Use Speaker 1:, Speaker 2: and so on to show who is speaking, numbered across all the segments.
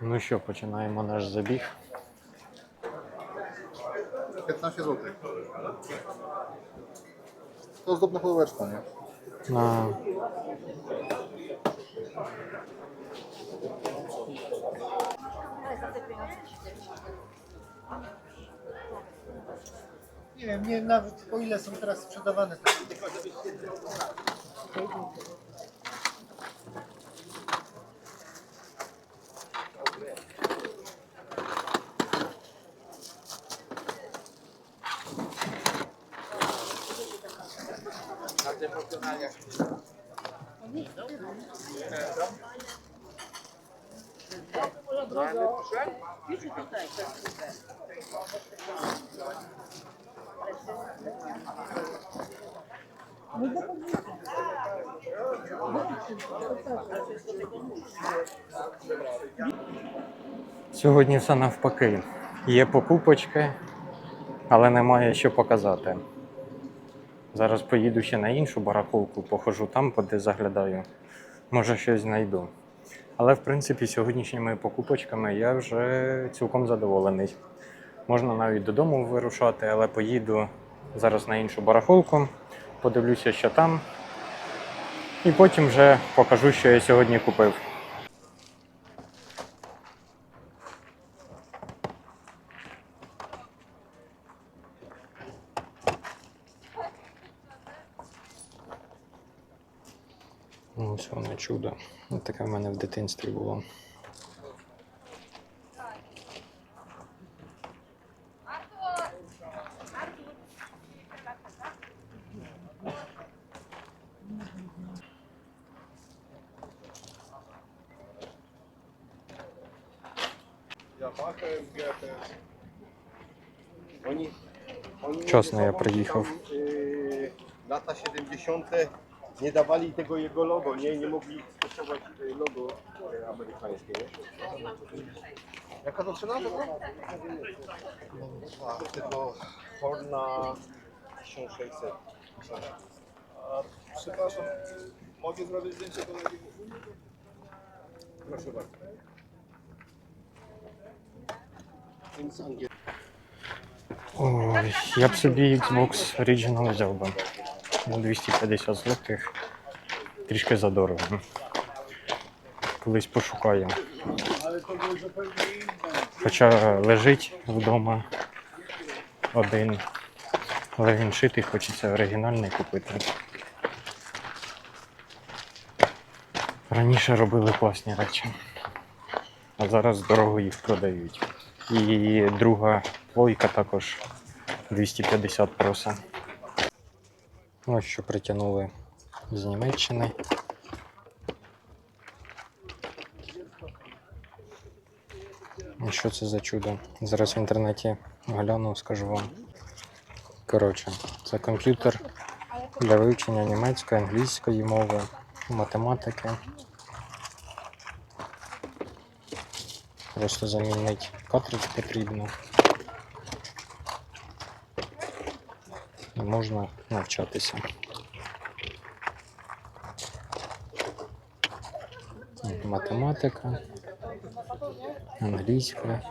Speaker 1: Ну що, починаємо наш забіг.
Speaker 2: 15 zł. To ozdobna pudełeczko, nie?
Speaker 1: На...
Speaker 3: Nie wiem, nie nawet po ile są teraz sprzedawane.
Speaker 1: Сьогодні все навпаки. Є покупочки, але немає що показати. Зараз поїду ще на іншу барахолку, похожу там, поди заглядаю. Може щось знайду. Але в принципі сьогоднішніми покупочками я вже цілком задоволений. Можна навіть додому вирушати, але поїду зараз на іншу барахолку, подивлюся, що там. І потім вже покажу, що я сьогодні купив. Ну, Ось воно чудо. Таке в мене в дитинстві було.
Speaker 2: Są-
Speaker 1: przyjechał.
Speaker 2: Yy, lata 70. nie dawali tego jego logo, nie, nie mogli stosować e, logo e, amerykańskie. Jaka to cena tego? Tego Horna 1600. Przepraszam, mogę zrobić zdjęcie kolegi? Proszę bardzo.
Speaker 1: Oj, ja przy Xbox Original wziąłbym. На 250 злотих. Трішки задорого. Колись пошукаю. Хоча лежить вдома один. Але він шитий, хочеться оригінальний купити. Раніше робили класні речі, а зараз дорого їх продають. І друга плойка також 250 просить. Ось що притягнули з Німеччини. І що це за чудо? Зараз в інтернеті гляну, скажу вам. Коротше, це комп'ютер для вивчення німецької, англійської мови, математики. Просто замінити картридж потрібно. І можна навчатися. Математика, англійська.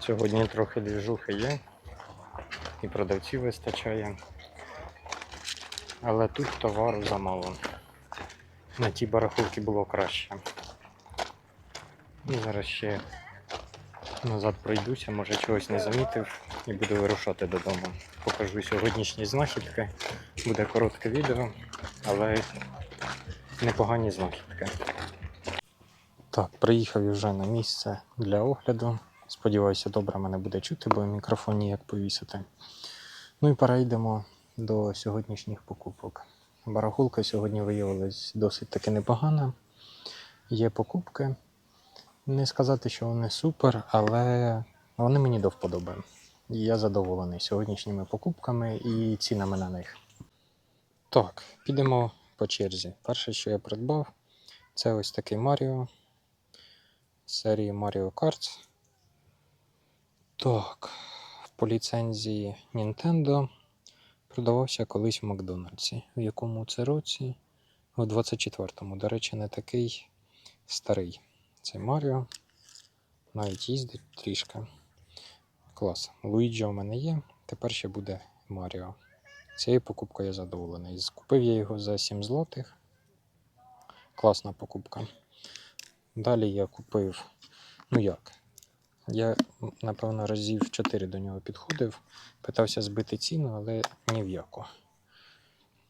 Speaker 1: Сьогодні трохи двіжухи є, і продавців вистачає. Але тут товару замало. На тій барахолці було краще. І зараз ще назад пройдуся, може чогось не замітив і буду вирушати додому. Покажу сьогоднішні знахідки. Буде коротке відео, але непогані знахідки. Так, приїхав вже на місце для огляду. Сподіваюся, добре мене буде чути, бо мікрофон ніяк повісити. Ну і перейдемо до сьогоднішніх покупок. Барахолка сьогодні виявилась досить таки непогана. Є покупки. Не сказати, що вони супер, але вони мені до вподоби. І я задоволений сьогоднішніми покупками і цінами на них. Так, підемо по черзі. Перше, що я придбав, це ось такий Маріо серії Mario Kart. Так, по ліцензії Nintendo продавався колись в Макдональдсі. В якому це році У 24-му, до речі, не такий старий. Це Маріо. Навіть їздить трішки. Клас. Луїджі у мене є, тепер ще буде Маріо. Цією покупкою я задоволений. Купив я його за 7 злотих. Класна покупка. Далі я купив. Ну як? Я, напевно, разів 4 до нього підходив, питався збити ціну, але ні в яку.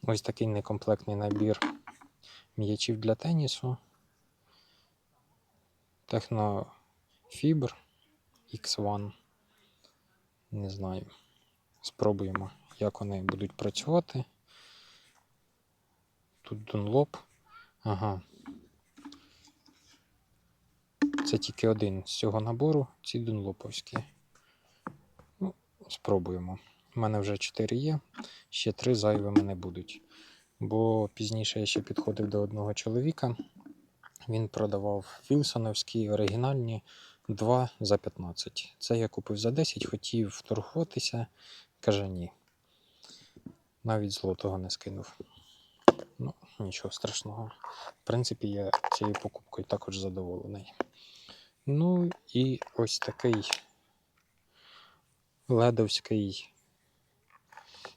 Speaker 1: Ось такий некомплектний набір м'ячів для тенісу. Технофібр X1. Не знаю. Спробуємо, як вони будуть працювати. Тут Dunlop. Ага. Це тільки один з цього набору, ці дунлоповські. Ну, спробуємо. У мене вже 4 є, ще 3 зайвими не будуть. Бо пізніше я ще підходив до одного чоловіка. Він продавав Вілсоновські оригінальні 2 за 15. Це я купив за 10, хотів торгуватися. Каже ні. Навіть злотого не скинув. Ну, нічого страшного. В принципі, я цією покупкою також задоволений. Ну і ось такий ледовський,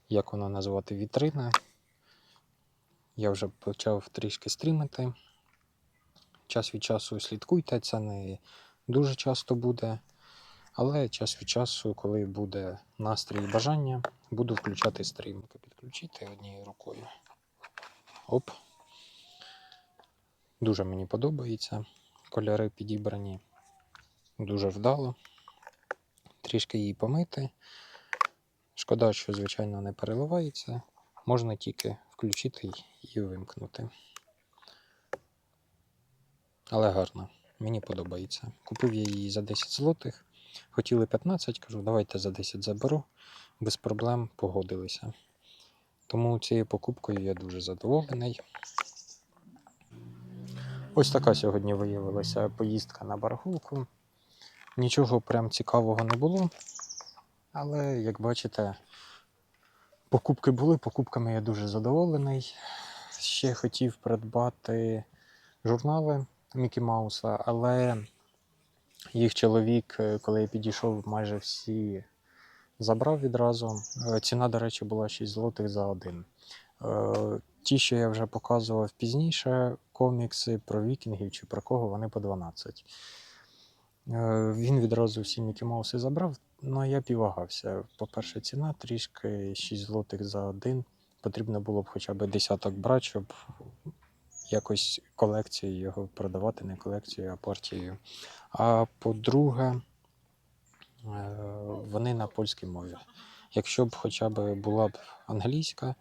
Speaker 1: як вона назвати, вітрина. Я вже почав трішки стрімити. Час від часу слідкуйте, це не дуже часто буде. Але час від часу, коли буде настрій і бажання, буду включати стрім. Підключити однією рукою. Оп. Дуже мені подобається. Кольори підібрані дуже вдало. Трішки її помити. Шкода, що, звичайно, не переливається. Можна тільки включити і вимкнути. Але гарно, мені подобається. Купив я її за 10 злотих. Хотіли 15, кажу, давайте за 10 заберу. Без проблем погодилися. Тому цією покупкою я дуже задоволений. Ось така сьогодні виявилася поїздка на барахулку. Нічого прям цікавого не було. Але, як бачите, покупки були, покупками я дуже задоволений. Ще хотів придбати журнали Мікі Мауса, але їх чоловік, е, коли я підійшов, майже всі забрав відразу. Е, Ціна, до речі, була 6 злотих за один. Е, Ті, що я вже показував пізніше, комікси про вікінгів чи про кого, вони по 12. Е, Він відразу всі Мікі Мауси забрав, ну а я півагався. По-перше, ціна трішки 6 злотих за один. Потрібно було б хоча б десяток брати, щоб якось колекцію його продавати, не колекцію, а партією. А по-друге, е, вони на польській мові. Якщо б хоча б була б англійська,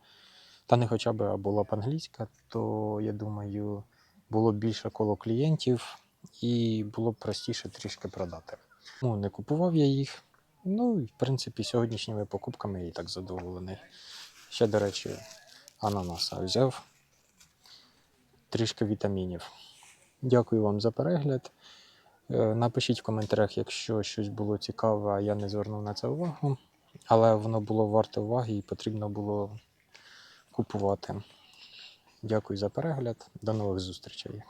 Speaker 1: та не хоча б а була б англійська, то я думаю, було б більше коло клієнтів і було б простіше трішки продати. Ну, не купував я їх. Ну, і в принципі, сьогоднішніми покупками я і так задоволений. Ще, до речі, ананаса взяв. Трішки вітамінів. Дякую вам за перегляд. Е, Напишіть в коментарях, якщо щось було цікаве, а я не звернув на це увагу. Але воно було варте уваги і потрібно було купувати. Дякую за перегляд. До нових зустрічей.